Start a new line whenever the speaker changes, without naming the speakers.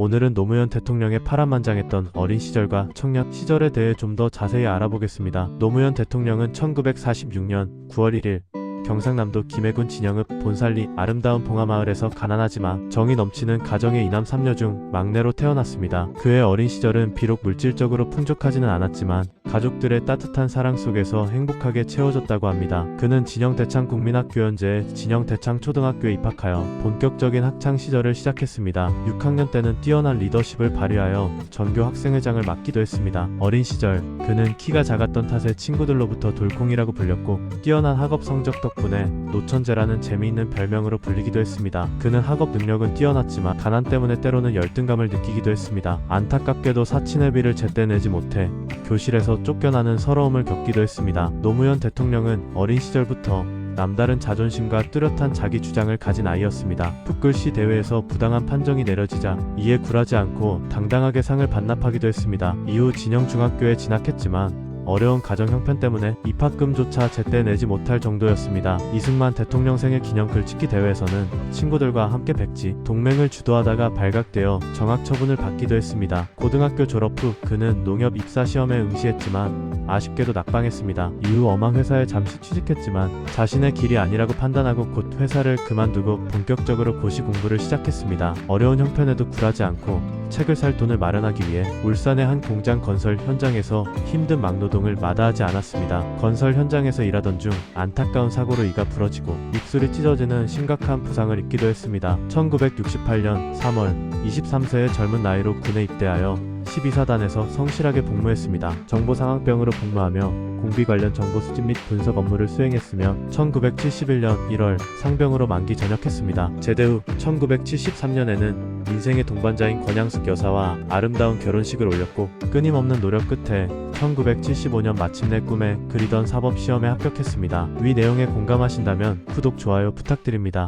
오늘은 노무현 대통령의 파란만장했던 어린 시절과 청년 시절에 대해 좀 더 자세히 알아보겠습니다. 노무현 대통령은 1946년 9월 1일 경상남도 김해군 진영읍 본살리 아름다운 봉하마을에서 가난하지만 정이 넘치는 가정의 이남 삼녀 중 막내로 태어났습니다. 그의 어린 시절은 비록 물질적으로 풍족하지는 않았지만 가족들의 따뜻한 사랑 속에서 행복하게 채워졌다고 합니다. 그는 진영 대창 국민학교연제에 진영 대창 초등학교에 입학하여 본격적인 학창 시절을 시작했습니다. 6학년 때는 뛰어난 리더십을 발휘하여 전교 학생회장을 맡기도 했습니다. 어린 시절 그는 키가 작았던 탓에 친구들로부터 돌콩이라고 불렸고 뛰어난 학업 성적 덕 분에 노천재라는 재미있는 별명으로 불리기도 했습니다. 그는 학업 능력은 뛰어났지만 가난 때문에 때로는 열등감을 느끼기도 했습니다. 안타깝게도 사친의 비를 제때 내지 못해 교실에서 쫓겨나는 서러움을 겪기도 했습니다. 노무현 대통령은 어린 시절부터 남다른 자존심과 뚜렷한 자기 주장을 가진 아이였습니다. 풋글씨 대회에서 부당한 판정이 내려지자 이에 굴하지 않고 당당하게 상을 반납하기도 했습니다. 이후 진영중학교에 진학했지만 어려운 가정 형편 때문에 입학금조차 제때 내지 못할 정도였습니다. 이승만 대통령 생일 기념 글짓기 대회에서는 친구들과 함께 백지, 동맹을 주도하다가 발각되어 정학 처분을 받기도 했습니다. 고등학교 졸업 후 그는 농협 입사 시험에 응시했지만 아쉽게도 낙방했습니다. 이후 어망 회사에 잠시 취직했지만 자신의 길이 아니라고 판단하고 곧 회사를 그만두고 본격적으로 고시 공부를 시작했습니다. 어려운 형편에도 굴하지 않고 책을 살 돈을 마련하기 위해 울산의 한 공장 건설 현장에서 힘든 막노동을 마다하지 않았습니다. 건설 현장에서 일하던 중 안타까운 사고로 이가 부러지고 입술이 찢어지는 심각한 부상을 입기도 했습니다. 1968년 3월 23세의 젊은 나이로 군에 입대하여 12사단에서 성실하게 복무했습니다. 정보상황병으로 복무하며 공비 관련 정보 수집 및 분석 업무를 수행했으며 1971년 1월 상병으로 만기 전역했습니다. 제대 후 1973년에는 인생의 동반자인 권양숙 여사와 아름다운 결혼식을 올렸고 끊임없는 노력 끝에 1975년 마침내 꿈에 그리던 사법 시험에 합격했습니다. 위 내용에 공감하신다면 구독, 좋아요 부탁드립니다.